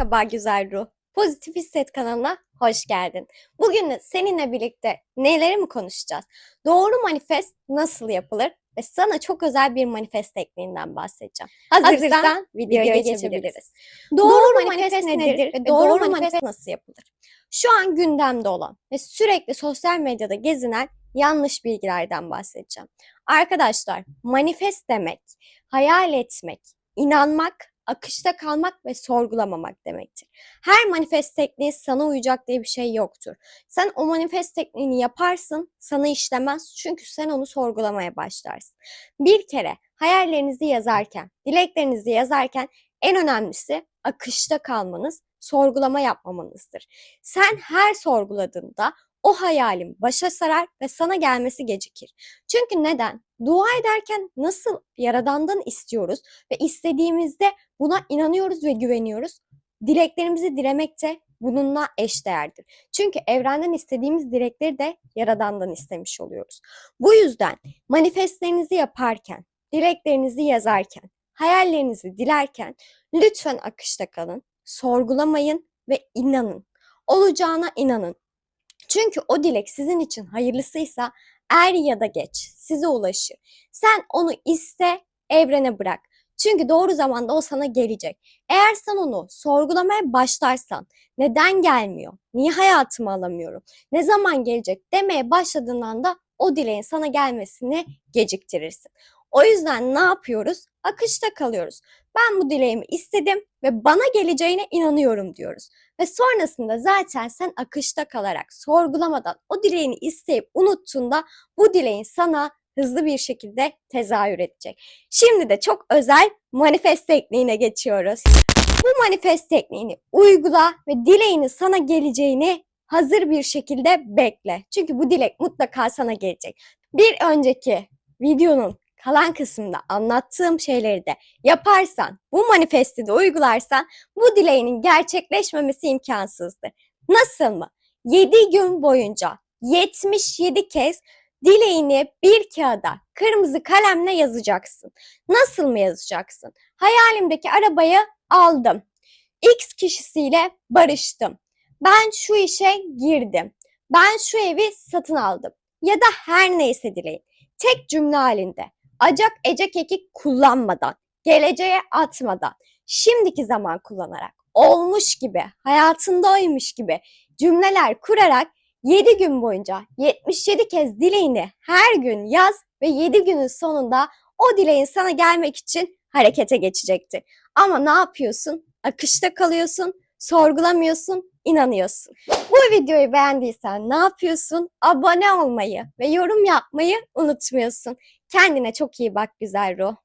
Merhaba güzel ruh. Pozitif Hisset kanalına hoş geldin. Bugün seninle birlikte neleri mi konuşacağız? Doğru manifest nasıl yapılır? Ve sana çok özel bir manifest tekniğinden bahsedeceğim. Hazırsan, videoya geçebiliriz. Doğru, manifest, nedir ve doğru, manifest nasıl yapılır? Şu an gündemde olan ve sürekli sosyal medyada gezinen yanlış bilgilerden bahsedeceğim. Arkadaşlar, manifest demek, hayal etmek, inanmak, akışta kalmak ve sorgulamamak demektir. Her manifest tekniği sana uyacak diye bir şey yoktur. Sen o manifest tekniğini yaparsın, sana işlemez çünkü sen onu sorgulamaya başlarsın. Bir kere hayallerinizi yazarken, dileklerinizi yazarken en önemlisi akışta kalmanız, sorgulama yapmamanızdır. Sen her sorguladığında o hayalin başa sarar ve sana gelmesi gecikir. Çünkü neden? Dua ederken nasıl yaradandan istiyoruz ve istediğimizde buna inanıyoruz ve güveniyoruz. Dileklerimizi dilemek de bununla eşdeğerdir. Çünkü evrenden istediğimiz dilekleri de yaradandan istemiş oluyoruz. Bu yüzden manifestlerinizi yaparken, dileklerinizi yazarken, hayallerinizi dilerken lütfen akışta kalın, sorgulamayın ve inanın. Olacağına inanın. Çünkü o dilek sizin için hayırlısıysa er ya da geç size ulaşır. Sen onu iste, evrene bırak. Çünkü doğru zamanda o sana gelecek. Eğer sen onu sorgulamaya başlarsan, neden gelmiyor, niye hayatımı alamıyorum, ne zaman gelecek demeye başladığın anda o dileğin sana gelmesini geciktirirsin. O yüzden ne yapıyoruz? Akışta kalıyoruz. Ben bu dileğimi istedim ve bana geleceğine inanıyorum diyoruz. Ve sonrasında zaten sen akışta kalarak, sorgulamadan o dileğini isteyip unuttuğunda bu dileğin sana hızlı bir şekilde tezahür edecek. Şimdi de çok özel manifest tekniğine geçiyoruz. Bu manifest tekniğini uygula ve dileğini sana geleceğini hazır bir şekilde bekle. Çünkü bu dilek mutlaka sana gelecek. Bir önceki videonun kalan kısmında anlattığım şeyleri de yaparsan, bu manifesti de uygularsan bu dileğinin gerçekleşmemesi imkansızdır. Nasıl mı? 7 gün boyunca 77 kez dileğini bir kağıda kırmızı kalemle yazacaksın. Nasıl mı yazacaksın? Hayalimdeki arabayı aldım. X kişisiyle barıştım. Ben şu işe girdim. Ben şu evi satın aldım. Ya da her neyse dileğin. Tek cümle halinde. Acak ecek eki kullanmadan, geleceğe atmadan, şimdiki zaman kullanarak, olmuş gibi, hayatında oymuş gibi cümleler kurarak 7 gün boyunca 77 kez dileğini her gün yaz ve 7 günün sonunda o dileğin sana gelmek için harekete geçecektir. Ama ne yapıyorsun? Akışta kalıyorsun, sorgulamıyorsun, inanıyorsun. Bu videoyu beğendiysen ne yapıyorsun? Abone olmayı ve yorum yapmayı unutmuyorsun. Kendine çok iyi bak güzel ruh.